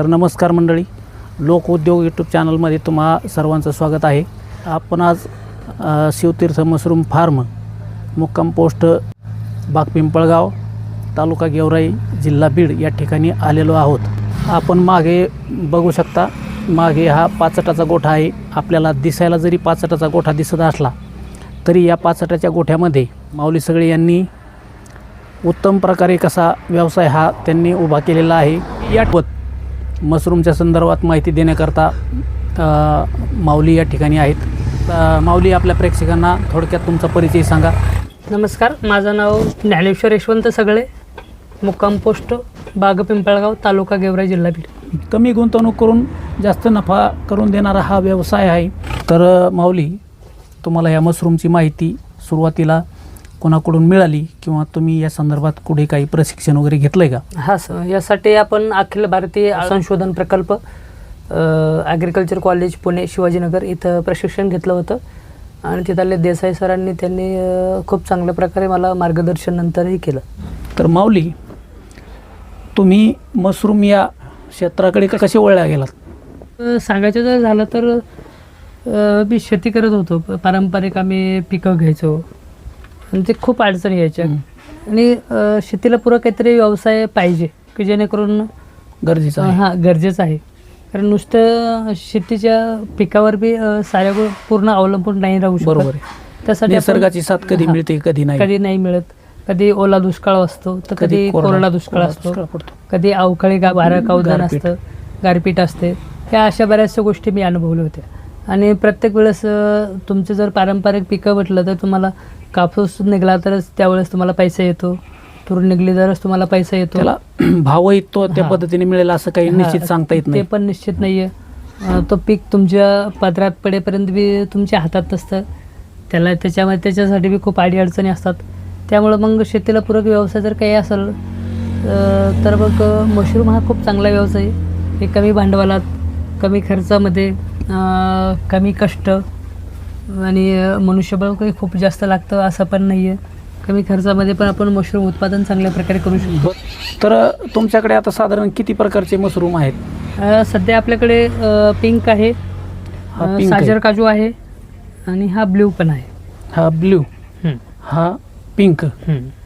तर नमस्कार मंडळी लोक उद्योग यूट्यूब चॅनलमध्ये तुम्हा सर्वांचं स्वागत आहे. आपण आज शिवतीर्थ मशरूम फार्म मुक्काम पोस्ट बागपिंपळगाव तालुका गेवराई जिल्हा बीड या ठिकाणी आलेलो आहोत. आपण मागे बघू शकता मागे हा पाचटाचा गोठा आहे. आपल्याला दिसायला जरी पाचटाचा गोठा दिसत असला तरी या पाचटाच्या गोठ्यामध्ये माऊली सगळे यांनी उत्तम प्रकारे कसा व्यवसाय हा त्यांनी उभा केलेला आहे. यात मशरूमच्या संदर्भात माहिती देण्याकरता माऊली या ठिकाणी आहेत. माऊली आपल्या प्रेक्षकांना थोडक्यात तुमचा परिचय सांगा. नमस्कार माझं नाव ज्ञानेश्वर यशवंत सगळे मुक्काम पोस्ट बाग पिंपळगाव तालुका गेवराई जिल्हा बीड. कमी गुंतवणूक करून जास्त नफा करून देणारा हा व्यवसाय आहे. तर माऊली तुम्हाला या मशरूमची माहिती सुरुवातीला कोणाकडून मिळाली किंवा तुम्ही या संदर्भात कुठे काही प्रशिक्षण वगैरे घेतलं आहे का? हा स यासाठी आपण अखिल भारतीय संशोधन प्रकल्प ॲग्रिकल्चर कॉलेज पुणे शिवाजीनगर इथं प्रशिक्षण घेतलं होतं. आणि तिथले देसाई सरांनी त्यांनी खूप चांगल्या प्रकारे मला मार्गदर्शन नंतरही केलं. तर माऊली तुम्ही मशरूम या क्षेत्राकडे कसे वळल्या गेलात? सांगायचं जर झालं तर मी शेती करत होतो. प- पारंपरिक आम्ही पिकं घ्यायचो. आणि ते खूप अडचणी यायच्या. आणि शेतीला पूरक काहीतरी व्यवसाय पाहिजे की जेणेकरून गरजेचं आहे. हां गरजेचं आहे. कारण नुसतं शेतीच्या पिकावर बी साऱ्या पूर्ण अवलंबून नाही राहू शकत. बरोबर त्यासाठी निसर्गाची साथ कधी. मिळते कधी नाही. कधी नाही मिळत. कधी ओला दुष्काळ असतो तर कधी कोरडा दुष्काळ असतो. कधी अवकाळी गा वारं कावदान गारपीट. असतं गारपीट असते. ह्या अशा बऱ्याचशा गोष्टी मी अनुभवल्या होत्या. आणि प्रत्येक वेळेस तुमचे जर पारंपरिक पिकं म्हटलं तर तुम्हाला कापूस निघाला तरच त्यावेळेस तुम्हाला पैसा येतो. तूर निघली तरच तुम्हाला पैसा येतो. त्याला भावही तो त्या हां. पद्धतीने मिळेल असं काही हा, निश्चित सांगता येत ते नाही पण निश्चित नाहीये. अं, तो पीक तुमच्या पदरात पडेपर्यंत बी तुमच्या हातात नसतं. त्याला त्याच्यामध्ये त्याच्यासाठी बी खूप अडी अडचणी असतात. त्यामुळं मग शेतीला पूरक व्यवसाय जर काही असेल अं, तर मग मशरूम हा खूप चांगला व्यवसाय आहे. हे कमी भांडवलात कमी खर्चामध्ये अं, कमी कष्ट आणि मनुष्यबळ काही खूप जास्त लागतं असं पण नाही आहे कमी खर्चामध्ये पण आपण मशरूम उत्पादन चांगल्या प्रकारे करू शकतो. तर तुमच्याकडे आता साधारण किती प्रकारचे मशरूम आहेत? सध्या आपल्याकडे पिंक आहे हा. साजर काजू आहे आणि हा ब्ल्यू पण आहे. हा ब्ल्यू. हा पिंक.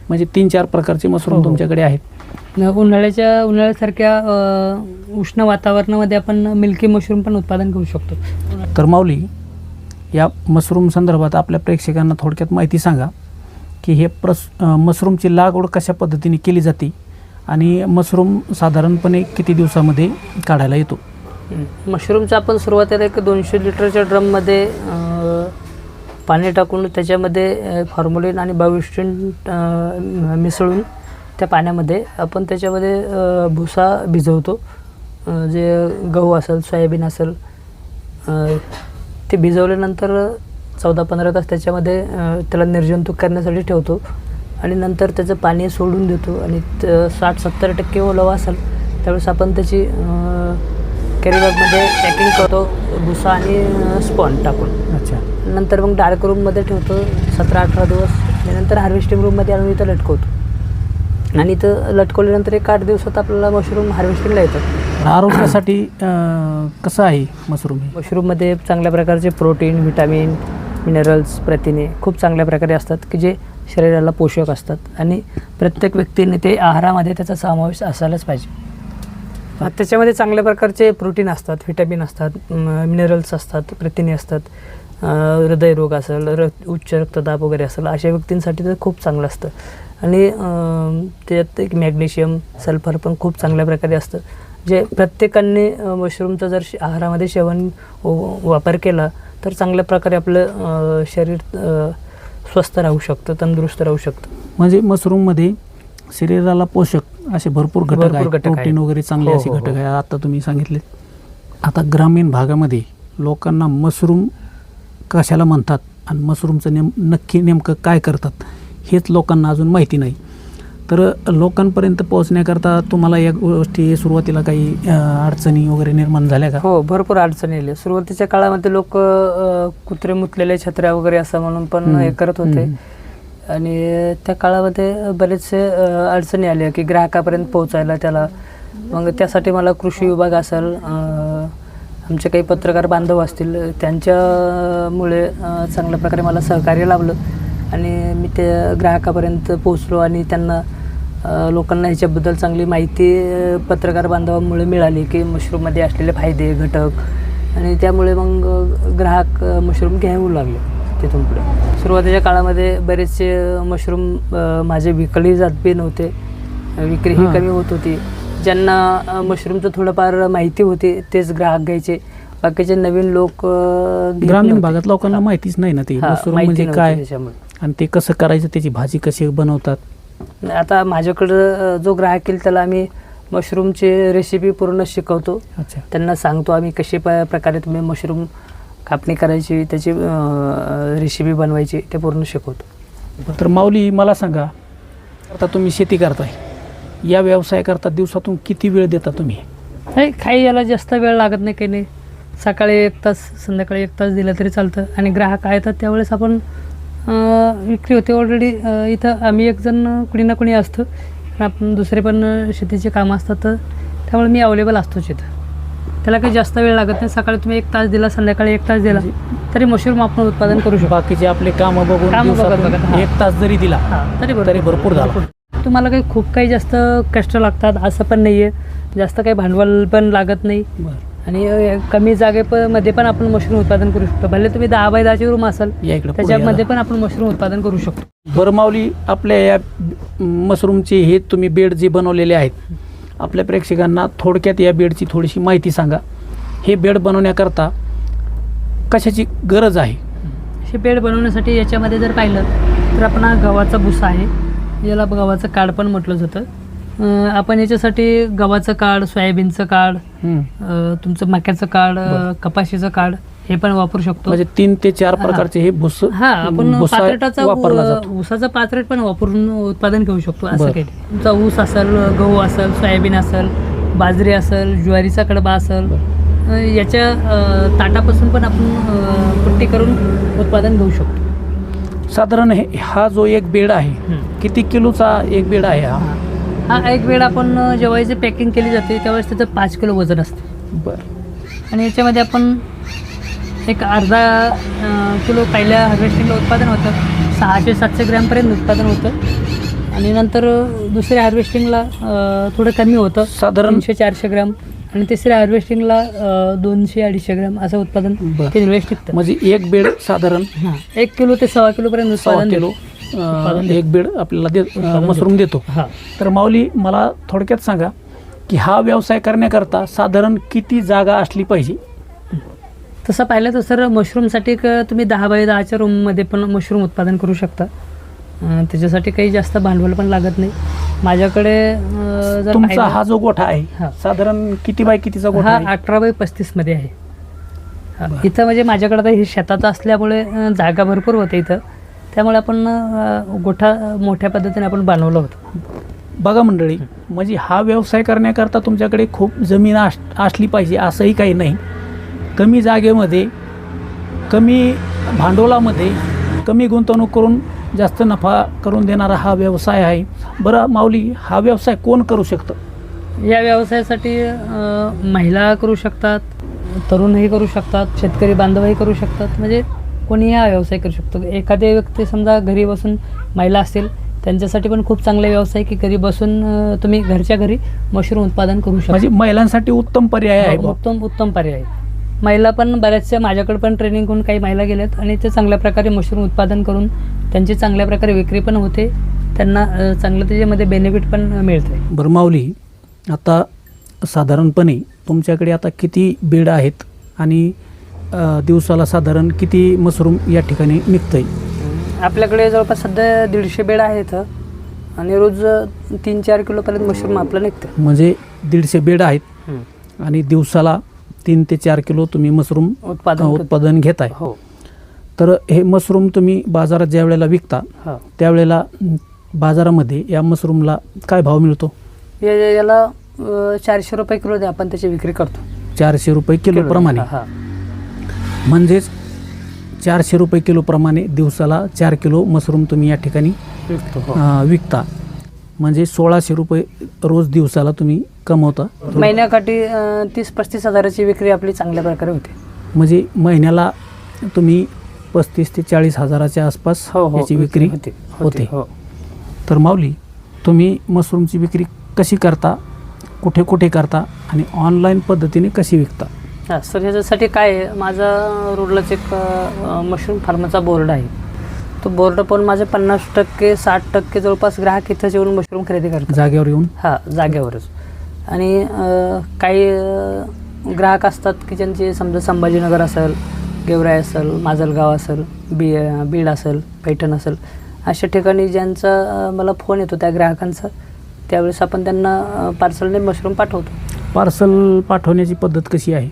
म्हणजे तीन चार प्रकारचे हो, मशरूम हो. तुमच्याकडे आहेत. उन्हाळ्याच्या उन्हाळ्यासारख्या उष्ण वातावरणामध्ये आपण मिल्की मशरूम पण उत्पादन करू शकतो. तर माऊली या मशरूम संदर्भात आपल्या प्रेक्षकांना थोडक्यात माहिती सांगा की हे प्रस मशरूमची लागवड कशा पद्धतीने केली जाते आणि मशरूम साधारणपणे किती दिवसामध्ये काढायला येतो? मशरूमचं आपण सुरुवातीला एक दोनशे लिटरच्या ड्रममध्ये पाणी टाकून त्याच्यामध्ये फॉर्मुलिन आणि बायोस्टिन मिसळून त्या पाण्यामध्ये आपण त्याच्यामध्ये भुसा भिजवतो. जे गहू असेल सोयाबीन असेल ते भिजवल्यानंतर चौदा पंधरा तास त्याच्यामध्ये त्याला निर्जंतुक करण्यासाठी ठेवतो. आणि नंतर त्याचं पाणी सोडून देतो. आणि साठ सत्तर टक्के ओलावा असेल त्यावेळेस आपण त्याची कॅरीबॅगमध्ये पॅकिंग करतो भुसा आणि स्पॉन टाकून. अच्छा. नंतर मग डार्क रूममध्ये ठेवतो सतरा अठरा दिवस. आणि नंतर हार्वेस्टिंग रूममध्ये आणून इथं लटकवतो. आणि इथं लटकवल्यानंतर एक आठ दिवसात आपल्याला मशरूम हार्वेस्टिंगला येतात. आरोग्यासाठी अं, कसं आहे मशरूम हे? मशरूममध्ये चांगल्या प्रकारचे प्रोटीन व्हिटॅमिन मिनरल्स प्रथिने खूप चांगल्या प्रकारे असतात की जे शरीराला पोषक असतात. आणि प्रत्येक व्यक्तीने ते आहारामध्ये त्याचा समावेश असायलाच पाहिजे. त्याच्यामध्ये चांगल्या प्रकारचे प्रोटीन असतात व्हिटॅमिन असतात मिनरल्स असतात प्रथिने असतात अ, हृदयरोग असेल र उच्च रक्तदाब वगैरे असेल अशा व्यक्तींसाठी तर खूप चांगलं असतं. आणि अ, त्याच्यात एक मॅग्नेशियम सल्फर पण खूप चांगल्या प्रकारे असतं. जे प्रत्येकाने मशरूमचं जर शे- आहारामध्ये सेवन वापर केला तर चांगल्या प्रकारे आपलं शरीर स्वस्थ राहू शकतं तंदुरुस्त राहू शकतं. म्हणजे मशरूममध्ये शरीराला पोषक असे भरपूर घटक आहेत. प्रोटीन. वगैरे चांगले हो, असे हो, घटक हो. आहे आता तुम्ही सांगितले. आता ग्रामीण भागामध्ये लोकांना मशरूम कशाला म्हणतात? आणि मशरूमचं नेम नक्की नेमकं काय करतात? हेच लोकांना अजून माहिती नाही. तर लोकांपर्यंत पोहोचण्याकरता तुम्हाला या गोष्टी सुरुवातीला काही अडचणी वगैरे निर्माण झाल्या का? हो भरपूर अडचणी आल्या. सुरुवातीच्या काळामध्ये लोक कुत्रे मुतलेले छत्र्या वगैरे असं म्हणून पण हे करत होते. आणि त्या काळामध्ये बरेचसे अडचणी आल्या की ग्राहकापर्यंत पोहोचायला त्याला. मग त्यासाठी मला कृषी विभाग असेल आमचे काही पत्रकार बांधव असतील त्यांच्यामुळे चांगल्या प्रकारे मला सहकार्य लाभलं. आणि मी ते ग्राहकापर्यंत पोचलो आणि त्यांना लोकांना ह्याच्याबद्दल चांगली माहिती पत्रकार बांधवांमुळे मिळाली की मशरूममध्ये असलेले फायदे घटक आणि त्यामुळे मग ग्राहक मशरूम घेऊ लागले तिथून पुढे सुरुवातीच्या काळामध्ये बरेचसे मशरूम माझे विकले जात बी नव्हते विक्री ही हां. कमी होत होती ज्यांना मशरूमचं थोडंफार माहिती होती तेच ग्राहक घ्यायचे बाकीचे नवीन लोक ग्रामीण. भागात लोकांना माहितीच नाही ना ते म्हणजे काय त्याच्यामुळे. आणि ते कसं करायचं त्याची भाजी कशी बनवतात? आता माझ्याकडं जो ग्राहक येईल त्याला आम्ही मशरूमची रेसिपी पूर्ण शिकवतो. अच्छा. त्यांना सांगतो आम्ही कशी प प्रकारे तुम्ही मशरूम कापणी करायची त्याची रेसिपी बनवायची ते पूर्ण शिकवतो. तर माऊली मला सांगा आता तुम्ही शेती करताय. या व्यवसायाकरता दिवसातून किती वेळ देता तुम्ही? नाही काही याला जास्त वेळ लागत नाही काही नाही. सकाळी एक तास संध्याकाळी एक तास दिला तरी चालतं. आणि ग्राहक आहेत त्यावेळेस आपण विक्री होते ऑलरेडी इथं आम्ही एक जण कुणी ना कुणी असतं. पण आपण दुसरे पण शेतीचे कामं असतात तर त्यामुळे मी अवेलेबल असतोच इथं. त्याला काही जास्त वेळ लागत नाही. सकाळी तुम्ही एक तास दिला संध्याकाळी एक तास दिला तरी मशरूम आपण उत्पादन करू शकतो. बाकीचे आपले कामं बघून कामं बघत. एक तास जरी दिला तरी तरी भरपूर झाला. तुम्हाला काही खूप काही जास्त कष्ट लागतात असं पण नाही आहे जास्त काही भांडवल पण लागत नाही. आणि कमी जागे मध्ये पण आपण मशरूम उत्पादन करू शकतो. भले तुम्ही दहा बाय दहाची रूम असाल या इकडे पुढे त्याच्यामध्ये. पण आपण मशरूम उत्पादन करू शकतो. बरं माऊली आपल्या या मशरूमचे हे तुम्ही बेड जे बनवलेले आहेत आपल्या प्रेक्षकांना थोडक्यात या बेडची थोडीशी माहिती सांगा. हे बेड बनवण्याकरता कशाची गरज आहे? हे बेड बनवण्यासाठी याच्यामध्ये जर पाहिलं तर आपण हा गव्हाचा भुसा आहे. याला गव्हाचं काड पण म्हटलं जातं. अ, आपण याच्यासाठी गव्हाचं काड सोयाबीनचं हम्म. अ, तुमचं मक्याचं अ, बरं. कपाशीचं काड हे पण वापरू शकतो म्हणजे तीन ते चार. प्रकारचे हे भुस हा आपण भुसा पात्रेटाचा वापरला ऊ- जातो ऊसाचा पात्रेट पण वापरून उत्पादन घेऊ शकतो असं बरं. काही नाही. तुमचा ऊस असेल गहू असेल सोयाबीन असेल बाजरी असेल ज्वारीचा कडबा असेल अ, याच्या अ, ताटापासून पण आपण अ, पुट्टी करून उत्पादन घेऊ शकतो साधारण हे हा जो एक बेड आहे किती किलोचा एक बेड आहे हा हा. हा एक वेळ आपण जेव्हा याची पॅकिंग केली जाते त्यावेळेस त्याचं पाच किलो वजन असते. बर. आणि याच्यामध्ये आपण एक अर्धा किलो पहिल्या हार्वेस्टिंगला उत्पादन होतं. सहाशे सातशे ग्रॅमपर्यंत उत्पादन होतं. आणि नंतर दुसऱ्या हार्वेस्टिंगला थोडं कमी होतं. साधारण? तीनशे चारशे ग्रॅम आणि तिसऱ्या हार्वेस्टिंगला दोनशे अडीचशे ग्रॅम असं उत्पादन म्हणजे एक बेड साधारण? हां. एक किलो ते सव्वा किलोपर्यंत उत्पादन किलो. अं, एक बेड आपल्याला दे उत्पादन मशरूम देतो. हां. तर माऊली मला थोडक्यात सांगा की हा व्यवसाय करण्याकरता साधारण किती जागा असली पाहिजे? तसं पाहिलं तर सर मशरूमसाठी एक तुम्ही दहा बाय दहाच्या रूममध्ये पण मशरूम उत्पादन करू शकता. अं, त्याच्यासाठी काही जास्त भांडवल पण लागत नाही. माझ्याकडे अं, जर तुमचा पाहिलं- हा जो गोठा आहे हा. साधारण किती बाय कितीचा गोठा हा आहे? अठरा बाय पस्तीसमध्ये आहे. हा. इथं म्हणजे माझ्याकडे आता हे शेतात असल्यामुळे अं, जागा भरपूर होते इथं. त्यामुळे आपण गोठा मोठ्या पद्धतीने आपण बनवलं होतं. बघा मंडळी म्हणजे हा व्यवसाय करण्याकरता तुमच्याकडे खूप जमीन आस असली पाहिजे असंही काही नाही. कमी जागेमध्ये कमी भांडवलामध्ये कमी गुंतवणूक करून जास्त नफा करून देणारा हा व्यवसाय आहे. बरं माऊली हा व्यवसाय कोण करू शकतं? या व्यवसायासाठी महिला करू शकतात तरुणही करू शकतात शेतकरी बांधवही करू शकतात. म्हणजे कोणीही हा व्यवसाय करू शकतो एखादी व्यक्ती समजा घरी बसून महिला असतील त्यांच्यासाठी पण खूप चांगले व्यवसाय की घरी बसून तुम्ही घरच्या घरी मशरूम उत्पादन करू शकता म्हणजे महिलांसाठी उत्तम पर्याय आहे हो. उत्तम उत्तम पर्याय आहे. महिला पण बऱ्याचशा माझ्याकडे पण ट्रेनिंग करून काही महिला गेल्यात आणि ते चांगल्या प्रकारे मशरूम उत्पादन करून त्यांची चांगल्या प्रकारे विक्री पण होते त्यांना चांगलं त्याच्यामध्ये बेनिफिट पण मिळते बरं माऊली आता साधारणपणे तुमच्याकडे आता किती बेड आहेत आणि दिवसाला साधारण किती मशरूम या ठिकाणी निघतंय? आपल्याकडे जवळपास सध्या दीडशे बेड आहेत आणि रोज तीन चार किलोपर्यंत मशरूम आपलं निघतं म्हणजे दीडशे बेड आहेत. आणि दिवसाला तीन ते चार किलो तुम्ही मशरूम उत्पादन. उत्पादन घेताय. हो. तर हे मशरूम तुम्ही बाजारात ज्या वेळेला विकता हो. त्यावेळेला बाजारामध्ये या मशरूमला काय भाव मिळतो? या- या- याला अं, चारशे रुपये किलो दे आपण त्याची विक्री करतो. चारशे रुपये किलो प्रमाणे. हा. म्हणजेच चारशे रुपये किलो प्रमाणे दिवसाला चार किलो मशरूम तुम्ही या ठिकाणी विकतो हो. विकता. म्हणजे सोळाशे रुपये रोज दिवसाला तुम्ही कमवता. महिन्याकाठी तीस पस्तीस हजाराची विक्री आपली चांगल्या प्रकारे होते. म्हणजे महिन्याला तुम्ही पस्तीस ते चाळीस हजाराच्या आसपास याची विक्री होते होते हो. तर माऊली तुम्ही मशरूमची विक्री कशी करता कुठे कुठे करता आणि ऑनलाईन पद्धतीने कशी विकता? हा सर ह्याच्यासाठी काय आहे? माझा रोडलाच एक मशरूम फार्मचा बोर्ड आहे. तो बोर्ड पण माझे पन्नास टक्के साठ टक्के जवळपास ग्राहक इथंच येऊन मशरूम खरेदी करतात. जागेवर येऊन? हा जागेवरच. आणि अ, काही अ, ग्राहक असतात की ज्यांचे समजा संभाजीनगर असेल गेवराई असेल माजलगाव असेल बी बीड असेल पैठण असेल अशा ठिकाणी ज्यांचा अ, मला फोन येतो त्या ग्राहकांचा त्यावेळेस आपण त्यांना पार्सलने मशरूम पाठवतो. पार्सल पाठवण्याची पद्धत कशी आहे?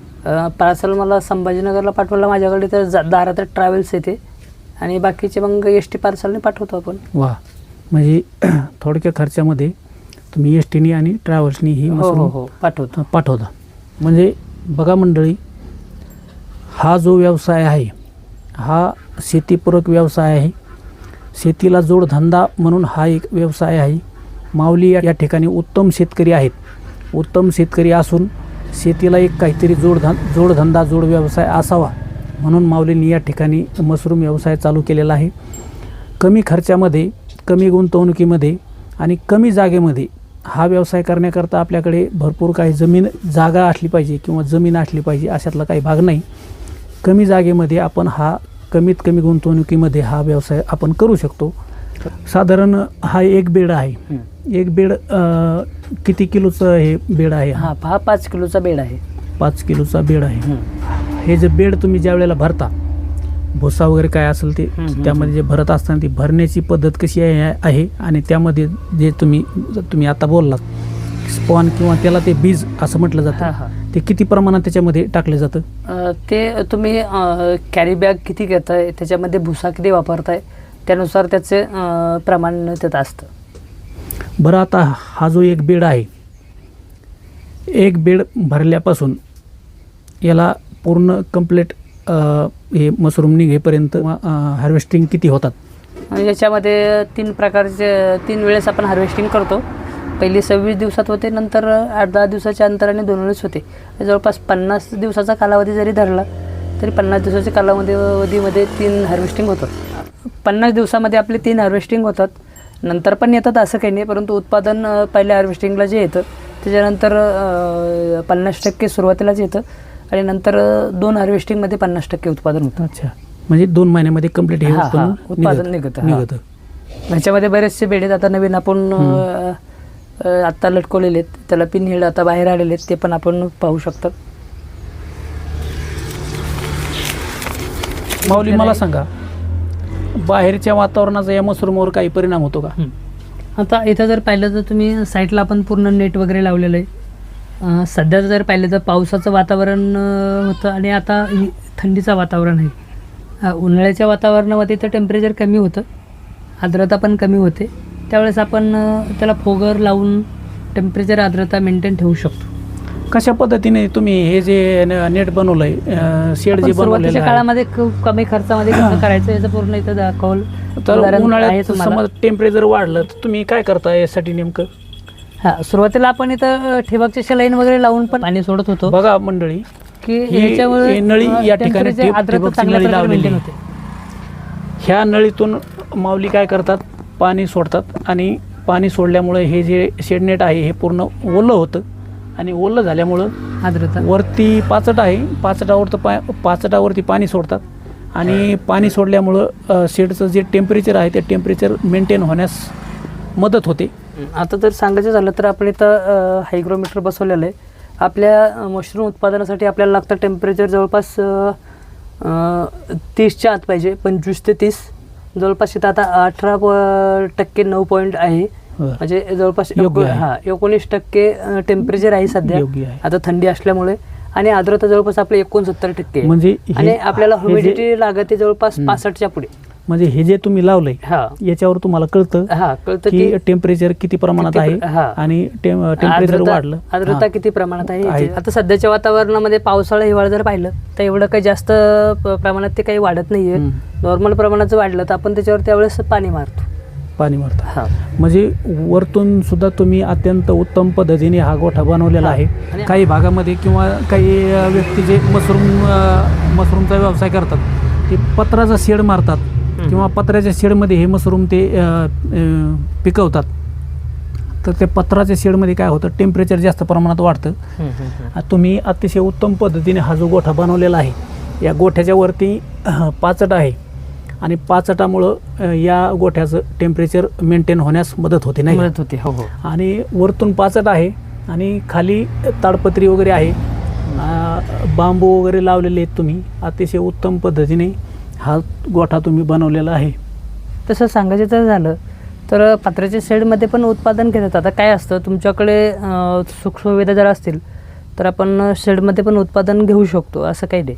पार्सल मला संभाजीनगरला पाठवलं. माझ्याकडे तर जा- दारात ट्रॅव्हल्स येते. आणि बाकीचे मग एस टी पार्सलने पाठवतो आपण. वा. म्हणजे थोडक्या खर्चामध्ये तुम्ही एस टीनी आणि ट्रॅव्हल्सनी ही हो हो मशरूम हो. पाठवतो. पाठवता. म्हणजे बघा मंडळी हा जो व्यवसाय आहे हा शेतीपूरक व्यवसाय आहे. शेतीला जोडधंदा म्हणून हा एक व्यवसाय आहे. माऊली या या ठिकाणी उत्तम शेतकरी आहेत. उत्तम शेतकरी असून शेतीला एक काहीतरी जोडधं जोडधंदा जोड व्यवसाय असावा म्हणून माऊलींनी या ठिकाणी मशरूम व्यवसाय चालू केलेला आहे. कमी खर्चामध्ये कमी गुंतवणुकीमध्ये आणि कमी जागेमध्ये हा व्यवसाय करण्याकरता आपल्याकडे भरपूर काही जमीन जागा असली पाहिजे किंवा जमीन असली पाहिजे अशातला काही भाग नाही. कमी जागेमध्ये आपण हा कमीत कमी गुंतवणुकीमध्ये हा व्यवसाय आपण करू शकतो. साधारण हा एक बेड आहे. एक बेड अं, किती किलोचं हे बेड आहे? हा हा पाच किलोचा बेड आहे. पाच किलोचा बेड आहे. हे जे बेड तुम्ही ज्या वेळेला भरता भुसा वगैरे काय असेल ते हम्म, हम्म, त्यामध्ये जे भरत असताना ती भरण्याची पद्धत कशी आहे आहे? आणि त्यामध्ये जे तुम्ही तुम्ही आता बोललात स्पॉन किंवा त्याला ते बीज असं म्हटलं हा जातं ते किती प्रमाणात त्याच्यामध्ये टाकलं जातं? अ, ते तुम्ही कॅरी बॅग किती घेताय त्याच्यामध्ये भुसा किती वापरताय त्यानुसार त्याचे अ, प्रमाण त्यात असतं. बरं आता हा जो एक बेड आहे एक बेड भरल्यापासून याला पूर्ण कंप्लीट हे मशरूम निघेपर्यंत हार्वेस्टिंग किती होतात? आणि याच्यामध्ये तीन प्रकारचे तीन वेळेस आपण हार्वेस्टिंग करतो. पहिली सव्वीस दिवसात होते नंतर आठ दहा दिवसाच्या अंतराने दोन वेळेस होते. जवळपास पन्नास दिवसाचा कालावधी जरी धरला तरी पन्नास दिवसाच्या कालावधीमध्ये तीन हार्वेस्टिंग होतात पन्नास दिवसामध्ये आपले तीन हार्वेस्टिंग होतात. नंतर पण येतात असं काही नाही परंतु उत्पादन अ, पहिल्या हार्वेस्टिंगला जे येतं त्याच्यानंतर पन्नास टक्के सुरुवातीलाच येतं आणि नंतर दोन हार्वेस्टिंगमध्ये पन्नास टक्के उत्पादन होतं. अच्छा. म्हणजे दोन महिन्यामध्ये कंप्लीट उत्पादन निघत- निघतं, ह्याच्यामध्ये बरेचसे बेड आहेत आता नवीन आपण आत्ता लटकवलेले आहेत. त्याला पिन हेड आता बाहेर आलेले आहेत. ते पण आपण पाहू शकतात माऊली मला सांगा. बाहेरच्या वातावरणाचा या मशरूमवर काही परिणाम होतो का? आता इथं जर पाहिलं तर तुम्ही साईडला आपण पूर्ण नेट वगैरे लावलेलं आहे. सध्याचं सध्या जर पाहिलं तर पावसाचं वातावरण होतं आणि आता थंडीचं वातावरण आहे. उन्हाळ्याच्या वातावरणामध्ये तर टेम्परेचर कमी होतं. आर्द्रता पण कमी होते. त्यावेळेस आपण त्याला फोगर लावून टेम्परेचर आर्द्रता मेंटेन ठेवू शकतो. कशा पद्धतीने तुम्ही हे जे न- नेट बनवलंय अं, शेड आपण जे बनवलेलं सुरुवातीच्या आहे? काळामध्ये खूप कमी खर्चामध्ये कसं करायचं याचं पूर्ण इथं दाखवलं. तर उदाहरण आहे उन्हाळ्यात तुम्हाला. समज टेम्परेचर वाढलं तर तुम्ही काय करता यासाठी नेमकं? हा सुरुवातीला आपण इथं अ, ठिबकचे सलाईन वगैरे लावून पण पाणी सोडत होतो. बघा मंडळी की ही- ह्याच्यामुळे ही नळी या ठिकाणी temperature, ठिब- आर्द्रता ठिबकची चांगल्या नळी प्रकारे लावलेली maintain आहे. होते. ह्या नळीतून माऊली काय करतात? पाणी सोडतात आणि पाणी सोडल्यामुळे हे जे शेडनेट आहे हे पूर्ण ओलं होतं. आणि ओलं झाल्यामुळं आर्द्रता. वरती पाचट आहे. पाचटावर तर पा पाचटावरती पाणी सोडतात. आणि पाणी सोडल्यामुळं अ, शेडचं जे टेम्परेचर आहे ते टेम्परेचर मेंटेन होण्यास मदत होते. आता जर सांगायचं झालं तर आपण इथं हायग्रोमीटर बसवलेलं आहे. आपल्या मशरूम उत्पादनासाठी आपल्याला लागतं टेम्परेचर जवळपास अ, अ, तीसच्या आत पाहिजे पंचवीस ते तीस. जवळपास इथं आता अठरा प- टक्के नऊ पॉईंट आहे. म्हणजे जवळपास. हा एकोणीस टक्के टेम्परेचर आहे सध्या. आता थंडी असल्यामुळे आणि आर्द्रता जवळपास आपले एकोणसत्तर टक्के. म्हणजे आणि आपल्याला ह्युमिडिटी लागते जवळपास. पासष्टच्या पुढे म्हणजे हे जे तुम्ही लावलंय हा याच्यावर तुम्हाला कळतं हा कळतं की टेम्परेचर किती प्रमाणात आहे. आणि टेम्परेचर आर्द्रता- वाढलं आर्द्रता. किती प्रमाणात आहे. आता सध्याच्या वातावरणामध्ये पावसाळा हिवाळा जर पाहिलं तर एवढं काही जास्त प्रमाणात ते काही वाढत नाहीये. नॉर्मल प्रमाणाचं वाढलं तर आपण त्याच्यावर त्यावेळेस पाणी मारतो पाणी मारता. म्हणजे वरतून सुद्धा तुम्ही अत्यंत उत्तम पद्धतीने हा गोठा बनवलेला. आहे. काही भागामध्ये किंवा काही व्यक्ती जे मशरूम मशरूमचा व्यवसाय करतात ते पत्राचा शेड मारतात किंवा पत्र्याच्या शेडमध्ये हे मशरूम ते पिकवतात. तर ते पत्राच्या शेडमध्ये काय होतं टेम्परेचर जास्त प्रमाणात वाढतं. तुम्ही अतिशय उत्तम पद्धतीने हा जो गोठा बनवलेला आहे या गोठ्याच्या वरती पाचट आहे. आणि पाचटामुळं या गोठ्याचं टेम्परेचर मेंटेन होण्यास मदत होते नाही? मदत होते हो हो. आणि वरतून पाचट आहे आणि खाली ताडपत्री वगैरे आहे. बांबू वगैरे लावलेले आहेत तुम्ही. अतिशय उत्तम पद्धतीने हा गोठा तुम्ही बनवलेला आहे. तसं सांगायचं तर झालं. तर पत्र्याच्या शेडमध्ये पण उत्पादन घेतात. आता काय असतं तुमच्याकडे सुखसुविधा जर असतील तर आपण शेडमध्ये पण उत्पादन घेऊ शकतो असं काही नाही.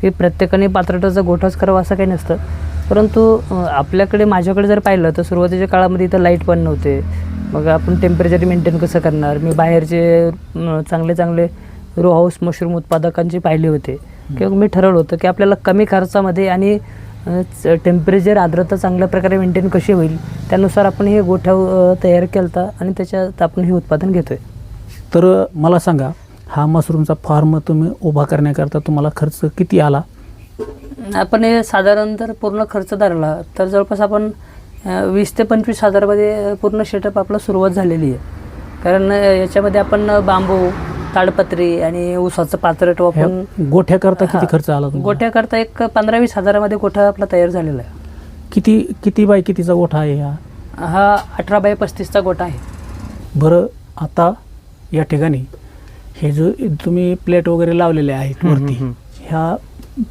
की प्रत्येकाने पात्रटाचा गोठाच करावा असं काही नसतं. परंतु आपल्याकडे माझ्याकडे जर पाहिलं तर सुरुवातीच्या काळामध्ये इथं लाइट पण नव्हते. मग आपण टेम्परेचर मेंटेन कसं करणार? मी बाहेरचे चांगले चांगले रो हाऊस मशरूम उत्पादकांचे पाहिले होते. किंवा मी ठरवलं होतं की आपल्याला कमी खर्चामध्ये आणि टेम्परेचर आर्द्रता चांगल्या प्रकारे मेंटेन कशी होईल त्यानुसार आपण हे गोठा अ, तयार केला होता आणि त्याच्यात आपण हे उत्पादन घेतोय. तर मला सांगा हा मशरूमचा फार्म तुम्ही उभा करण्याकरता तुम्हाला खर्च किती आला? आपण हे साधारण जर पूर्ण खर्च धरला तर जवळपास आपण वीस ते पंचवीस हजारामध्ये पूर्ण सेटअप आपला सुरुवात झालेली आहे कारण याच्यामध्ये आपण बांबू ताडपत्री आणि ऊसाचं पात्रट ह्या वापरून गोठ्याकरता किती हा. खर्च आला तुम्हाला? गोठ्याकरता एक पंधरा वीस हजारामध्ये गोठा आपला तयार झालेला आहे किती किती बाय कितीचा गोठा आहे हा हा अठरा बाय पस्तीसचा गोठा आहे बरं आता या ठिकाणी हे जो तुम्ही प्लेट वगैरे लावलेले आहेत वरती ह्या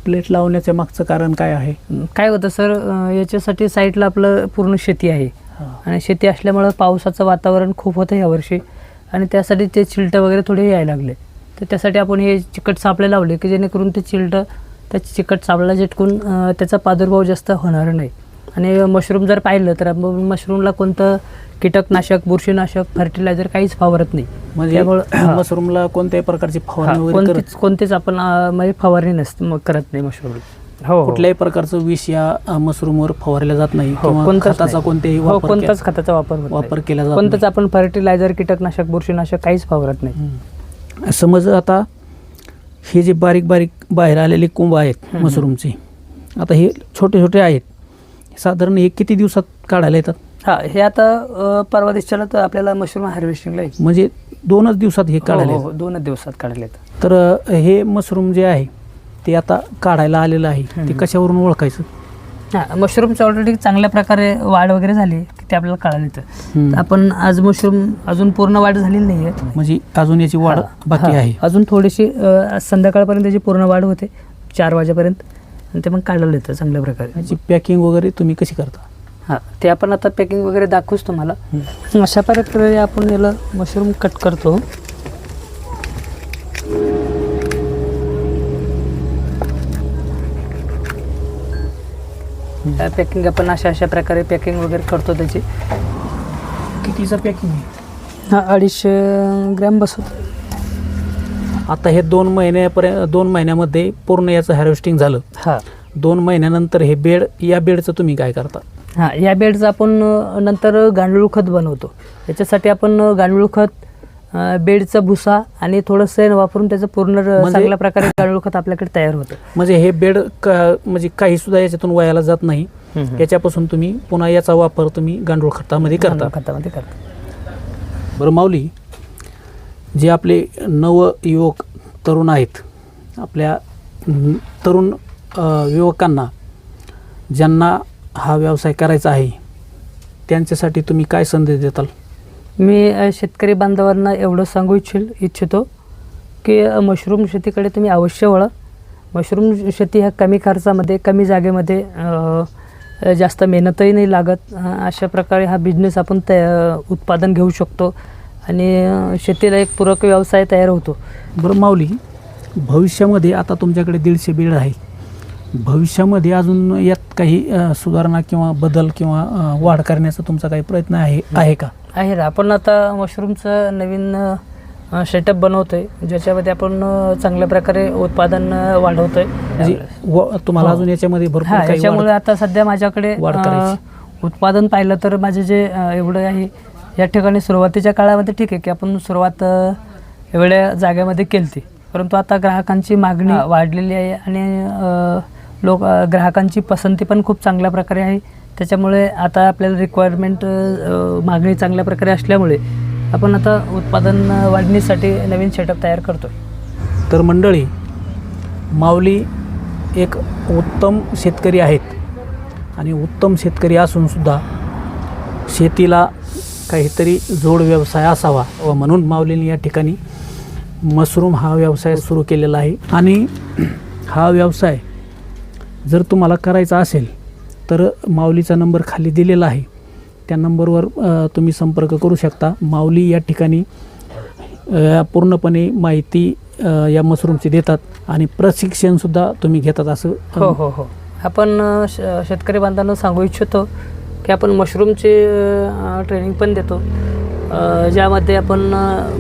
प्लेट लावण्याच्या मागचं कारण काय आहे? काय होतं सर याच्यासाठी साईडला आपलं पूर्ण शेती आहे. आणि शेती असल्यामुळं पावसाचं वातावरण खूप होतं यावर्षी आणि त्यासाठी ते चिलटं वगैरे थोडे यायला लागले. तर त्यासाठी आपण हे चिकट सापळे लावले की जेणेकरून ते चिलटं त्या चिकट सापळ्याला झटकून त्याचा प्रादुर्भाव जास्त होणार नाही. आणि मशरूम जर पाहिलं तर मशरूमला कोणतं कीटकनाशक बुरशीनाशक फर्टिलायझर काहीच फावरत नाही म्हणजे हा. मशरूमला कोणत्याही प्रकारची हा, फवारणी कोणतेच आपण म्हणजे फवारणी नसते मग करत नाही मशरूम हो कुठल्याही प्रकारचं विष या मशरूमवर फवारलं जात नाही हो, कोणतंच खताचा नाही. कोणतेही हो वापर कोणताच खताचा वापर वापर नाही. केला जात कोणतंच नाही. आपण फर्टिलायझर कीटकनाशक बुरशीनाशक काहीच फवारत नाही. समज आता हे जे बारीक बारीक बाहेर आलेले कोंब आहेत. मशरूमचे आता हे छोटे छोटे आहेत साधारण हे किती दिवसात काढायला येतात हा हे आता अ, परवा दिवसाला तर आपल्याला मशरूम हार्वेस्टिंगला यायचं. म्हणजे दोनच दिवसात हे काढायला हो, येतात हो, दोनच दिवसात काढले येतं. तर अ, हे मशरूम जे आहे ते आता काढायला आलेलं आहे ते. कशावरून ओळखायचं हा मशरूमचं ऑलरेडी चांगल्या प्रकारे वाढ वगैरे झाली की ते आपल्याला कळालं येतं हम्म. आपण आज मशरूम अजून पूर्ण वाढ झालेली नाही आहे म्हणजे अजून याची वाढ बाकी आहे अजून थोडीशी अ, आज संध्याकाळपर्यंत त्याची पूर्ण वाढ होते चार वाजेपर्यंत आणि ते मग काढलं येतं चांगल्या प्रकारे. याची पॅकिंग वगैरे तुम्ही कशी करता? हां ते आपण आता पॅकिंग वगैरे दाखवूच तुम्हाला. अशा प्रकारे आपण याला मशरूम कट करतो. पॅकिंग आपण अशा अशा प्रकारे पॅकिंग वगैरे करतो त्याची. कितीचं पॅकिंग आहे? हा अडीचशे ग्रॅम बसवतो. आता हे दोन महिन्यापर्यंत दोन महिन्यामध्ये पूर्ण याचं हार्वेस्टिंग झालं. हां. दोन महिन्यानंतर हे बेड या बेडचं तुम्ही काय करता? हां या बेडचं आपण नंतर गांडूळ खत बनवतो. याच्यासाठी आपण गांडूळ खत बेडचा भुसा आणि थोडं सेन वापरून त्याचं पूर्ण म्हणजे- चांगल्या प्रकारे गांडूळ खत आपल्याकडे तयार होतं. म्हणजे हे बेड क- म्हणजे काही सुद्धा याच्यातून वयाला जात नाही. याच्यापासून तुम्ही पुन्हा याचा वापर तुम्ही गांडूळ खतामध्ये करता. खतामध्ये करतो. बरं माऊली जे आपले नव युवक तरुण आहेत आपल्या तरुण युवकांना ज्यांना हा व्यवसाय करायचा आहे त्यांच्यासाठी तुम्ही काय संदेश देताल? मी शेतकरी बांधवांना एवढं सांगू इच्छिल इच्छितो की मशरूम शेतीकडे तुम्ही अवश्य वळा. मशरूम शेती ह्या कमी खर्चामध्ये कमी जागेमध्ये जास्त मेहनतही नाही लागत. अशा प्रकारे हा बिझनेस आपण तया उत्पादन घेऊ शकतो. आणि शेतीला एक पूरक व्यवसाय तयार होतो. बरं माऊली भविष्यामध्ये आता तुमच्याकडे दीडशे बेड आहे भविष्यामध्ये अजून यात काही अ, सुधारणा किंवा बदल किंवा अ, वाढ करण्याचा तुमचा काही प्रयत्न आहे आहे का? आहे ना. आपण आता मशरूमचं नवीन सेटअप बनवतोय ज्याच्यामध्ये आपण अ, चांगल्या प्रकारे उत्पादन अ, वाढवतोय. म्हणजे व- तुम्हाला हो. अजून याच्यामध्ये भरपूर हा काही याच्यामुळे वाढ- आता सध्या माझ्याकडे वाढ अ, करायची. उत्पादन पाहिलं तर माझे जे अ, एवढं आहे या ठिकाणी सुरुवातीच्या काळामध्ये ठीक आहे की आपण सुरुवात एवढ्या जागेमध्ये केली ती परंतु आता ग्राहकांची मागणी वाढलेली आहे आणि लोक ग्राहकांची पसंती पण खूप चांगल्या प्रकारे आहे. त्याच्यामुळे आता आपल्याला रिक्वायरमेंट मागणी चांगल्या प्रकारे असल्यामुळे आपण आता उत्पादन वाढणीसाठी नवीन सेटअप तयार करतो तर मंडळी माऊली एक उत्तम शेतकरी आहेत. आणि उत्तम शेतकरी असूनसुद्धा शेतीला काहीतरी जोड व्यवसाय असावा व म्हणून माऊलीने या ठिकाणी मशरूम हा व्यवसाय सुरू केलेला आहे. आणि हा व्यवसाय जर तुम्हाला करायचा असेल तर माऊलीचा नंबर खाली दिलेला आहे. त्या नंबरवर तुम्ही संपर्क करू शकता. माऊली या ठिकाणी पूर्णपणे माहिती या मशरूमची देतात आणि प्रशिक्षणसुद्धा तुम्ही घेतात असं हो हो हो. आपण श शेतकरी बांधवांना सांगू इच्छितो की आपण मशरूमचे ट्रेनिंग पण देतो. ज्यामध्ये आपण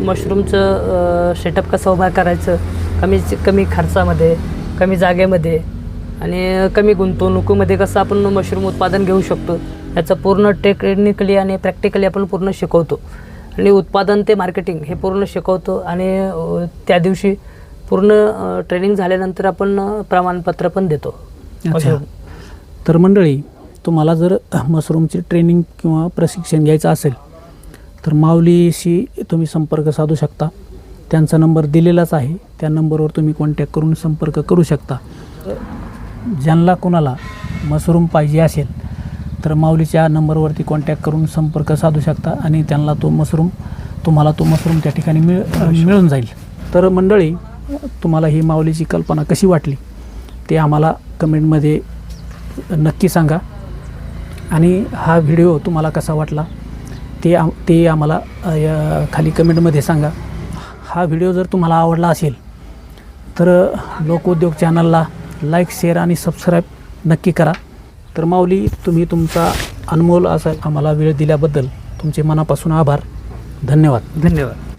मशरूमचं सेटअप कसं उभा करायचं कमी कमी खर्चामध्ये कमी जागेमध्ये आणि कमी गुंतवणुकीमध्ये कसं आपण मशरूम उत्पादन घेऊ शकतो याचं पूर्ण टेक्निकली आणि प्रॅक्टिकली आपण पूर्ण शिकवतो. आणि उत्पादन ते मार्केटिंग हे पूर्ण शिकवतो आणि त्या दिवशी पूर्ण ट्रेनिंग झाल्यानंतर आपण प्रमाणपत्र पण देतो. अच्छा. तर मंडळी तुम्हाला जर मशरूमची ट्रेनिंग किंवा प्रशिक्षण घ्यायचं असेल तर माऊलीशी तुम्ही संपर्क साधू शकता. त्यांचा नंबर दिलेलाच आहे. त्या नंबरवर तुम्ही कॉन्टॅक्ट करून संपर्क करू शकता. ज्यांना कोणाला मशरूम पाहिजे असेल तर माऊलीच्या नंबरवरती कॉन्टॅक्ट करून संपर्क साधू शकता आणि त्यांना तो मशरूम तुम्हाला तो मशरूम त्या ठिकाणी मिळ मिळून जाईल. तर मंडळी तुम्हाला ही माऊलीची कल्पना कशी वाटली ते आम्हाला कमेंटमध्ये नक्की सांगा. आणि हा व्हिडिओ तुम्हाला कसा वाटला ते आम ते आम्हाला खाली कमेंटमध्ये सांगा. हा व्हिडिओ जर तुम्हाला आवडला असेल तर लोकोद्योग चॅनलला लाईक शेअर आणि सबस्क्राईब नक्की करा. तर माऊली तुम्ही तुमचा अनमोल असा आम्हाला वेळ दिल्याबद्दल तुमचे मनापासून आभार. धन्यवाद. धन्यवाद.